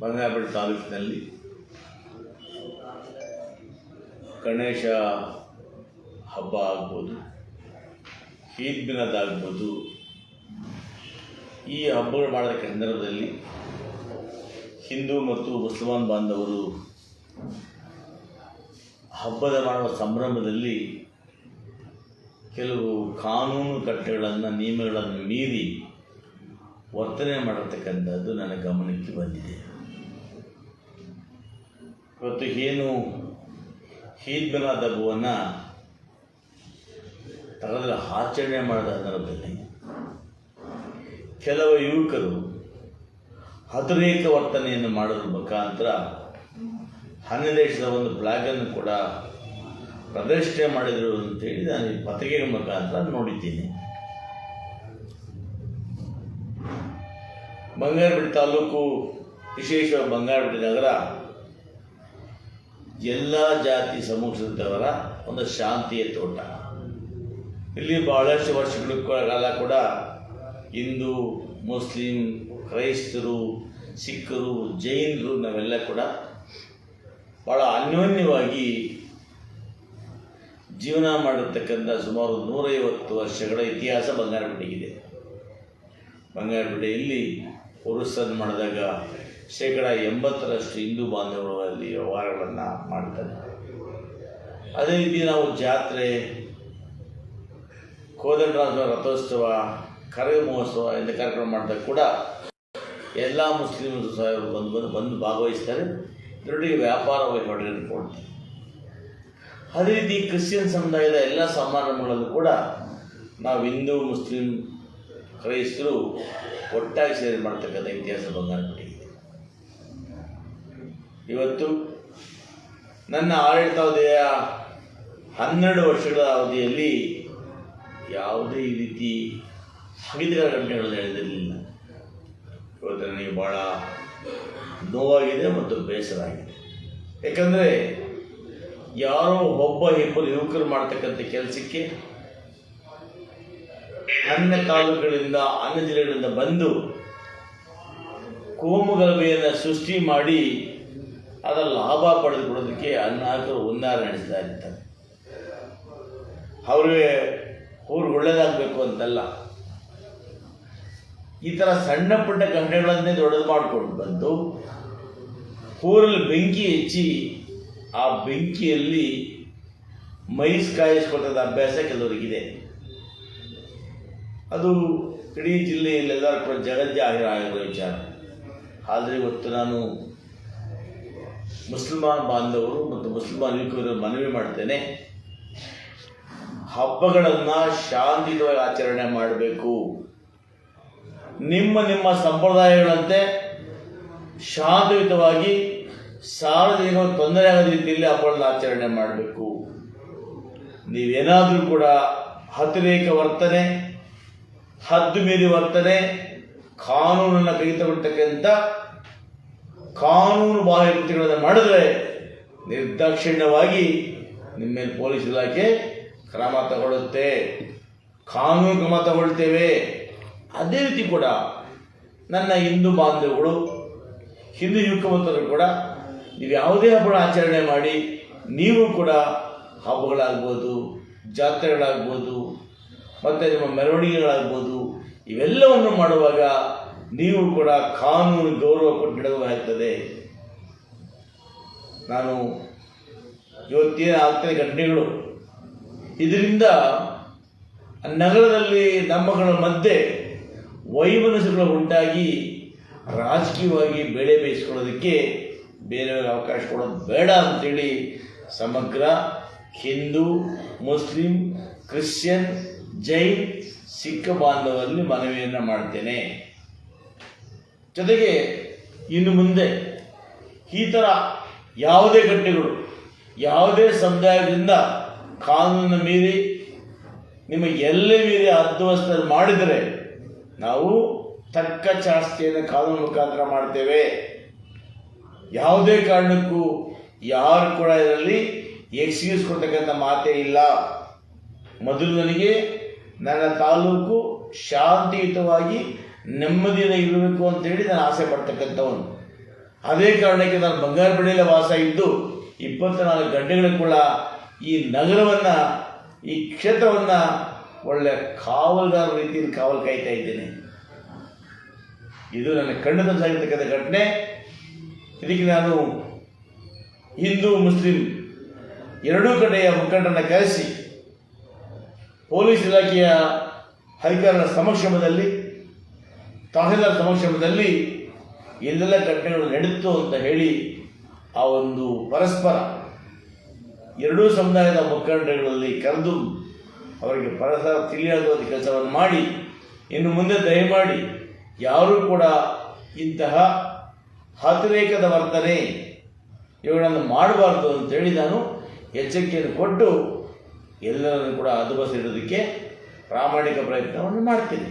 ಬಂಗಾರಪೇಟೆ ತಾಲೂಕಿನಲ್ಲಿ ಗಣೇಶ ಹಬ್ಬ ಆಗ್ಬೋದು, ಈದ್ ಮಿಲಾದ್ ಈ ಹಬ್ಬಗಳು ಮಾಡಿದ ಸಂದರ್ಭದಲ್ಲಿ ಹಿಂದೂ ಮತ್ತು ಮುಸಲ್ಮಾನ್ ಬಾಂಧವರು ಹಬ್ಬದ ಮಾಡುವ ಸಂಭ್ರಮದಲ್ಲಿ ಕೆಲವು ಕಾನೂನು ಕಟ್ಟೆಗಳನ್ನು, ನಿಯಮಗಳನ್ನು ಮೀರಿ ವರ್ತನೆ ಮಾಡಿರ್ತಕ್ಕಂಥದ್ದು ನನ್ನ ಗಮನಕ್ಕೆ ಬಂದಿದೆ. ಇವತ್ತು ಏನು ಈದ್ ಮಿಲಾದ್ ಹಬ್ಬವನ್ನು ತಗದ್ರ ಆಚರಣೆ ಮಾಡಿದ ಸಂದರ್ಭದಲ್ಲಿ ಕೆಲವು ಯುವಕರು ಅತಿರೇಕ ವರ್ತನೆಯನ್ನು ಮಾಡೋದ್ರ ಮುಖಾಂತರ ಅನ್ಯ ದೇಶದ ಒಂದು ಫ್ಲಾಗನ್ನು ಕೂಡ ಪ್ರದರ್ಶನೆ ಮಾಡಿದರು ಅಂತೇಳಿ ನಾನು ಈ ಪತ್ರಿಕೆಗಳ ಮುಖಾಂತರ ನೋಡಿದ್ದೀನಿ. ಬಂಗಾರಪೇಟೆ ತಾಲೂಕು ವಿಶೇಷ ಬಂಗಾರಪೇಟೆ ನಗರ ಎಲ್ಲ ಜಾತಿ ಸಮೂಹದವರ ಒಂದು ಶಾಂತಿಯ ತೋಟ. ಇಲ್ಲಿ ಬಹಳಷ್ಟು ವರ್ಷಗಳ ಕಾಲ ಕೂಡ ಹಿಂದೂ, ಮುಸ್ಲಿಂ, ಕ್ರೈಸ್ತರು, ಸಿಖ್ಖರು, ಜೈನರು ನಾವೆಲ್ಲ ಕೂಡ ಭಾಳ ಅನ್ಯೋನ್ಯವಾಗಿ ಜೀವನ ಮಾಡಿರ್ತಕ್ಕಂಥ ಸುಮಾರು ನೂರೈವತ್ತು ವರ್ಷಗಳ ಇತಿಹಾಸ ಬಂಗಾರಪೇಟೆಗಿದೆ ಬಂಗಾರಪೇಟೆಯಲ್ಲಿ ಪುರುಷನ್ ಮಾಡಿದಾಗ ಶೇಕಡ ಎಂಬತ್ತರಷ್ಟು ಹಿಂದೂ ಬಾಂಧವರು ಅಲ್ಲಿ ವ್ಯವಹಾರಗಳನ್ನು ಮಾಡ್ತಾರೆ. ಅದೇ ರೀತಿ ನಾವು ಜಾತ್ರೆ ಕೋದಂಡರಾಜ ರಥೋತ್ಸವ ಕರಗ ಮಹೋತ್ಸವ ಎಂದು ಕಾರ್ಯಕ್ರಮ ಮಾಡಿದಾಗ ಕೂಡ ಎಲ್ಲ ಮುಸ್ಲಿಮರು ಸಹ ಬಂದು ಬಂದು ಬಂದು ಭಾಗವಹಿಸ್ತಾರೆ. ಇದರೊಟ್ಟಿಗೆ ವ್ಯಾಪಾರ ವಹಿವಾಟಿನ ಕೊಡ್ತಾರೆ ಅದೇ ರೀತಿ ಕ್ರಿಶ್ಚಿಯನ್ ಸಮುದಾಯದ ಎಲ್ಲ ಸಮಾರಂಭಗಳಲ್ಲೂ ಕೂಡ ನಾವು ಹಿಂದೂ, ಮುಸ್ಲಿಂ, ಕ್ರೈಸ್ತರು ಒಟ್ಟಾಗಿ ಸೇರಿ ಮಾಡ್ತಕ್ಕಂಥ ಇತಿಹಾಸ ಬಂಗಾರಪಟ್ಟಿದೆ ಇವತ್ತು ನನ್ನ ಆಡಳಿತಾವಧಿಯ ಹನ್ನೆರಡು ವರ್ಷಗಳ ಅವಧಿಯಲ್ಲಿ ಯಾವುದೇ ರೀತಿ ಸ್ಥಗಿತಗಳ ಘಟನೆಗಳನ್ನು ನಡೆದಿರಲಿಲ್ಲ. ಇವತ್ತು ನನಗೆ ಭಾಳ ನೋವಾಗಿದೆ ಮತ್ತು ಬೇಸರ ಆಗಿದೆ ಯಾಕಂದರೆ ಯಾರೋ ಒಬ್ಬ ಇಬ್ಬರು ಯುವಕರು ಮಾಡ್ತಕ್ಕಂಥ ಕೆಲಸಕ್ಕೆ ಅನ್ಯ ತಾಲೂಕುಗಳಿಂದ ಅನ್ನ ಜಿಲ್ಲೆಗಳಿಂದ ಬಂದು ಕೋಮುಗಲಭೆಯನ್ನು ಸೃಷ್ಟಿ ಮಾಡಿ ಅದರ ಲಾಭ ಪಡೆದುಕೊಳ್ಳೋದಕ್ಕೆ ಅನ್ನಾಕರು ಹುನ್ನಾರ ನಡೆಸ್ತಾ ಇರ್ತಾರೆ ಅವ್ರಿಗೆ ಊರು ಒಳ್ಳೇದಾಗಬೇಕು ಅಂತಲ್ಲ. ಈ ಥರ ಸಣ್ಣ ಪುಟ್ಟ ಘಟನೆಗಳನ್ನೇ ದೊಡ್ಡದು ಮಾಡಿಕೊಂಡು ಬಂದು ಊರಲ್ಲಿ ಬೆಂಕಿ ಹೆಚ್ಚಿ ಆ ಬೆಂಕಿಯಲ್ಲಿ ಮೈಸ್ ಕಾಯಿಸ್ಕೊಟ್ಟದ ಅಭ್ಯಾಸ ಕೆಲವರಿಗಿದೆ. ಅದು ಇಡೀ ಜಿಲ್ಲೆಯಲ್ಲೆಲ್ಲರೂ ಕೂಡ ಜಗಜ್ಜಾಹಿರ ಆಗಿರೋ ವಿಚಾರ. ಆದರೆ ಇವತ್ತು ನಾನು ಮುಸಲ್ಮಾನ್ ಬಾಂಧವರು ಮತ್ತು ಮುಸಲ್ಮಾನ್ ಯುವಕರು ಮನವಿ ಮಾಡ್ತೇನೆ. ಹಬ್ಬಗಳನ್ನು ಶಾಂತಿಯುತವಾಗಿ ಆಚರಣೆ ಮಾಡಬೇಕು. ನಿಮ್ಮ ನಿಮ್ಮ ಸಂಪ್ರದಾಯಗಳಂತೆ ಶಾಂತಿಯುತವಾಗಿ ಸಾರ್ವಜನಿಕ ತೊಂದರೆ ಆಗದ ರೀತಿಯಲ್ಲಿ ಹಬ್ಬಗಳನ್ನು ಆಚರಣೆ ಮಾಡಬೇಕು. ನೀವೇನಾದರೂ ಕೂಡ ಅತಿರೇಕ ವರ್ತನೆ, ಹದ್ದು ಮೀರಿ ವರ್ತನೆ, ಕಾನೂನನ್ನು ಕೈ ತಗೊಳ್ತಕ್ಕಂಥ ಕಾನೂನು ಬಾಹಿರ ಕೃತ್ಯಗಳನ್ನು ಮಾಡಿದ್ರೆ ನಿರ್ದಾಕ್ಷಿಣ್ಯವಾಗಿ ನಿಮ್ಮ ಮೇಲೆ ಪೊಲೀಸ್ ಇಲಾಖೆ ಕ್ರಮ ತಗೊಳ್ಳುತ್ತೆ. ಕಾನೂನು ಕ್ರಮ ತಗೊಳ್ತೇವೆ. ಅದೇ ರೀತಿ ಕೂಡ ನನ್ನ ಹಿಂದೂ ಬಾಂಧವಗಳು ಹಿಂದೂ ಯುವಕವಂತರು ಕೂಡ ನೀವು ಯಾವುದೇ ಹಬ್ಬಗಳ ಆಚರಣೆ ಮಾಡಿ, ನೀವು ಕೂಡ ಹಬ್ಬಗಳಾಗ್ಬೋದು, ಜಾತ್ರೆಗಳಾಗ್ಬೋದು, ಮತ್ತು ನಿಮ್ಮ ಮೆರವಣಿಗೆಗಳಾಗ್ಬೋದು, ಇವೆಲ್ಲವನ್ನು ಮಾಡುವಾಗ ನೀವು ಕೂಡ ಕಾನೂನು ಗೌರವ ಕೊಟ್ಟು ನಡೆದಾಗ್ತದೆ ನಾನು ಇವತ್ತೇನು ಆಗ್ತದೆ ಘಟನೆಗಳು. ಇದರಿಂದ ನಗರದಲ್ಲಿ ನಮ್ಮಗಳ ಮಧ್ಯೆ ವೈಮನಸ್ಸುಗಳು ಉಂಟಾಗಿ ರಾಜಕೀಯವಾಗಿ ಬೆಳೆ ಬೇಯಿಸ್ಕೊಳ್ಳೋದಕ್ಕೆ ಬೇರೆಯವ್ರಿಗೆ ಅವಕಾಶ ಕೊಡೋದು ಬೇಡ ಅಂತೇಳಿ ಸಮಗ್ರ ಹಿಂದೂ, ಮುಸ್ಲಿಂ, ಕ್ರಿಶ್ಚಿಯನ್, ಜೈನ್, ಸಿಖ್ ಬಾಂಧವರಲ್ಲಿ ಮನವಿಯನ್ನು ಮಾಡ್ತೇನೆ. ಜೊತೆಗೆ ಇನ್ನು ಮುಂದೆ ಈ ಥರ ಯಾವುದೇ ಘಟನೆಗಳು, ಯಾವುದೇ ಸಮುದಾಯದಿಂದ ಕಾನೂನನ್ನು ಮೀರಿ, ನಿಮ್ಮ ಎಲ್ಲೇ ಮೀರಿ ಅರ್ಧವಸ್ತ ಮಾಡಿದರೆ ನಾವು ತಕ್ಕ ಶಾಸ್ತಿಯನ್ನು ಕಾನೂನು ಮುಖಾಂತರ ಮಾಡ್ತೇವೆ. ಯಾವುದೇ ಕಾರಣಕ್ಕೂ ಯಾರು ಕೂಡ ಇದರಲ್ಲಿ ಎಕ್ಸ್ಕ್ಯೂಸ್ ಕೊಡ್ತಕ್ಕಂಥ ಮಾತೇ ಇಲ್ಲ. ಮೊದಲು ನನಗೆ ನನ್ನ ತಾಲೂಕು ಶಾಂತಿಯುತವಾಗಿ ನೆಮ್ಮದಿಯಿಂದ ಇರಬೇಕು ಅಂತೇಳಿ ನಾನು ಆಸೆ ಪಡ್ತಕ್ಕಂಥವನು. ಅದೇ ಕಾರಣಕ್ಕೆ ನಾನು ಬಂಗಾರಪೇಟೆಯಲ್ಲೇ ವಾಸ ಇದ್ದು ಇಪ್ಪತ್ನಾಲ್ಕು ಗಂಟೆಗಳ ಕೂಡ ಈ ನಗರವನ್ನು, ಈ ಕ್ಷೇತ್ರವನ್ನು ಒಳ್ಳೆ ಕಾವಲುಗಾರ ರೀತಿಯಲ್ಲಿ ಕಾವಲು ಕಾಯ್ತಾ ಇದ್ದೇನೆ. ಇದು ನನ್ನ ಕಣ್ಣದ ಸಾಗಿರ್ತಕ್ಕಂಥ ಘಟನೆ. ಇದಕ್ಕೆ ನಾನು ಹಿಂದೂ, ಮುಸ್ಲಿಂ ಎರಡೂ ಕಡೆಯ ಮುಖಂಡನ ಕರೆಸಿ, ಪೊಲೀಸ್ ಇಲಾಖೆಯ ಅಧಿಕಾರಿಗಳ ಸಮಕ್ಷಮದಲ್ಲಿ ತಹಸೀಲ್ದಾರ್ ಸಮಕ್ಷಮದಲ್ಲಿ ಎಲ್ಲೆಲ್ಲ ಘಟನೆಗಳು ನಡೆಯಿತು ಅಂತ ಹೇಳಿ ಆ ಒಂದು ಪರಸ್ಪರ ಎರಡೂ ಸಮುದಾಯದ ಮುಖಂಡಗಳಲ್ಲಿ ಕರೆದು ಅವರಿಗೆ ಪರಸ್ಪರ ತಿಳಿಯಾಗುವಂಥ ಕೆಲಸವನ್ನು ಮಾಡಿ, ಇನ್ನು ಮುಂದೆ ದಯಮಾಡಿ ಯಾರೂ ಕೂಡ ಇಂತಹ ಅತಿರೇಕದ ವರ್ತನೆ ಇವುಗಳನ್ನು ಮಾಡಬಾರ್ದು ಅಂತೇಳಿ ನಾನು ಎಚ್ಚರಿಕೆಯನ್ನು ಕೊಟ್ಟು ಎಲ್ಲರನ್ನು ಕೂಡ ಅದುಬಸಿಡೋದಕ್ಕೆ ಪ್ರಾಮಾಣಿಕ ಪ್ರಯತ್ನವನ್ನು ಮಾಡ್ತೀನಿ.